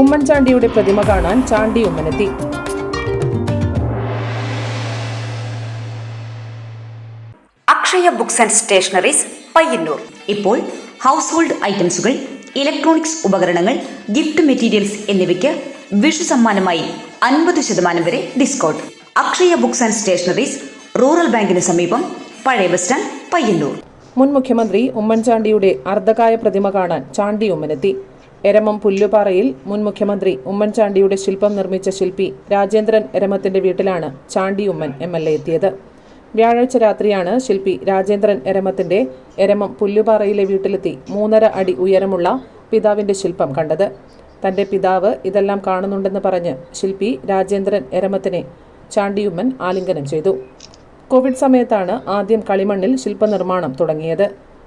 ഉമ്മൻചാണ്ടിയുടെ പ്രതിമ കാണാൻ Chandy ഉമ്മനെത്തി. Akshaya books and stationeries Payyanur. ഇപ്പോൾ ഹൗസ് ഹോൾഡ് ഐറ്റംസുകൾ ഇലക്ട്രോണിക്സ് ഉപകരണങ്ങൾ ഗിഫ്റ്റ് മെറ്റീരിയൽസ് എന്നിവയ്ക്ക് വിഷു സമ്മാനമായി അൻപത് ശതമാനം വരെ discount. Akshaya books and stationeries rural ബാങ്കിന് സമീപം പഴയ ബസ് സ്റ്റാൻഡ് പയ്യന്നൂർ. മുൻ മുഖ്യമന്ത്രി ഉമ്മൻചാണ്ടിയുടെ അർദ്ധകായ പ്രതിമ കാണാൻ ചാണ്ടി ഉമ്മനെത്തി. എരമം പുല്ലുപാറയിൽ മുൻ മുഖ്യമന്ത്രി ഉമ്മൻചാണ്ടിയുടെ ശില്പം നിർമ്മിച്ച ശില്പി രാജേന്ദ്രൻ എരമത്തിന്റെ വീട്ടിലാണ് Chandy Oommen M L A എത്തിയത്. വ്യാഴാഴ്ച രാത്രിയാണ് ശില്പി രാജേന്ദ്രൻ എരമത്തിന്റെ എരമം പുല്ലുപാറയിലെ വീട്ടിലെത്തി മൂന്നര അടി ഉയരമുള്ള പിതാവിന്റെ ശില്പം കണ്ടത്. തന്റെ പിതാവ് ഇതെല്ലാം കാണുന്നുണ്ടെന്ന് പറഞ്ഞ് ശില്പി രാജേന്ദ്രൻ എരമത്തിനെ ചാണ്ടിയുമ്മൻ ആലിംഗനം ചെയ്തു. കോവിഡ് സമയത്താണ് ആദ്യം കളിമണ്ണിൽ ശില്പനിർമ്മാണം തുടങ്ങിയത്.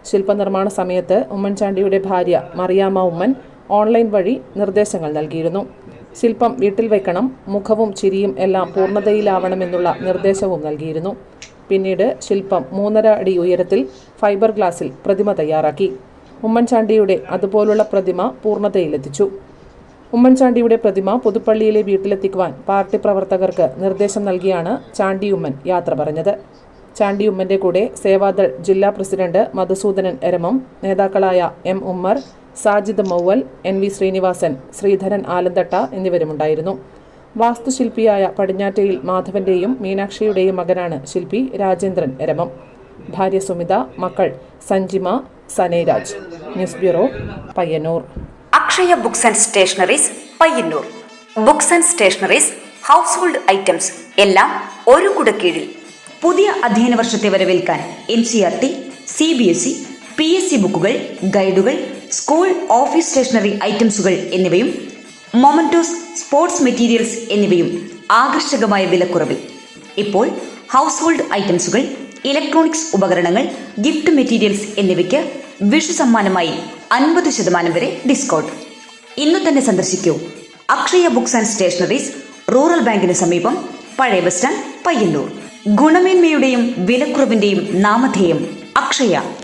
ശില്പനിർമ്മാണ സമയത്ത് ഉമ്മൻചാണ്ടിയുടെ ഭാര്യ മറിയാമ്മ ഉമ്മൻ ഓൺലൈൻ വഴി നിർദ്ദേശങ്ങൾ നൽകിയിരുന്നു. ശില്പം വീട്ടിൽ വെക്കണം മുഖവും ചിരിയും എല്ലാം പൂർണതയിലാവണമെന്നുള്ള നിർദ്ദേശവും നൽകിയിരുന്നു. പിന്നീട് ശില്പം മൂന്നര അടി ഉയരത്തിൽ ഫൈബർ ഗ്ലാസിൽ പ്രതിമ തയ്യാറാക്കി. ഉമ്മൻചാണ്ടിയുടെ അതുപോലുള്ള പ്രതിമ പൂർണതയിലെത്തിച്ചു. ഉമ്മൻചാണ്ടിയുടെ പ്രതിമ പുതുപ്പള്ളിയിലെ വീട്ടിലെത്തിക്കുവാൻ പാർട്ടി പ്രവർത്തകർക്ക് നിർദ്ദേശം നൽകിയാണ് ചാണ്ടിയുമ്മൻ യാത്ര പറഞ്ഞത്. ചാണ്ടിയുമ്മന്റെ കൂടെ സേവാദൾ ജില്ലാ പ്രസിഡന്റ് മധുസൂദനൻ എരമം നേതാക്കളായ M Ummer Sajid Mouval N V Sreenivasan Sreedharan Alanthatta എന്നിവരുമുണ്ടായിരുന്നു. വാസ്തുശില്പിയായ പടിഞ്ഞാറ്റയിൽ മാധവന്റെയും മീനാക്ഷിയുടെയും മകനാണ് ശില്പി രാജേന്ദ്രൻ എരമം ഭാര്യ സുമിത മക്കൾ Sanjima Saneraj. News bureau Payyanur. Akshaya books and stationeries Payyanur. Books and stationeries household items എല്ലാം ഒരു കുട കീഴിൽ പുതിയ അധ്യയന വർഷത്തെ വരവേൽക്കാൻ N C R T C B S E P S C ബുക്കുകൾ ഗൈഡുകൾ സ്കൂൾ ഓഫീസ് സ്റ്റേഷനറി ഐറ്റംസുകൾ എന്നിവയും മൊമന്റോസ് സ്പോർട്സ് മെറ്റീരിയൽസ് എന്നിവയും ആകർഷകമായ വിലക്കുറവിൽ. ഇപ്പോൾ ഹൗസ് ഹോൾഡ് ഐറ്റംസുകൾ ഇലക്ട്രോണിക്സ് ഉപകരണങ്ങൾ ഗിഫ്റ്റ് മെറ്റീരിയൽസ് എന്നിവയ്ക്ക് വിഷു സമ്മാനമായി അൻപത് ശതമാനം വരെ ഡിസ്കൗണ്ട്. ഇന്ന് തന്നെ സന്ദർശിക്കൂ. Akshaya books and stationeries rural ബാങ്കിന് സമീപം പഴയ ബസ് സ്റ്റാൻഡ് പയ്യന്നൂർ. ഗുണമേന്മയുടെയും വിലക്കുറവിന്റെയും നാമധേയം അക്ഷയ.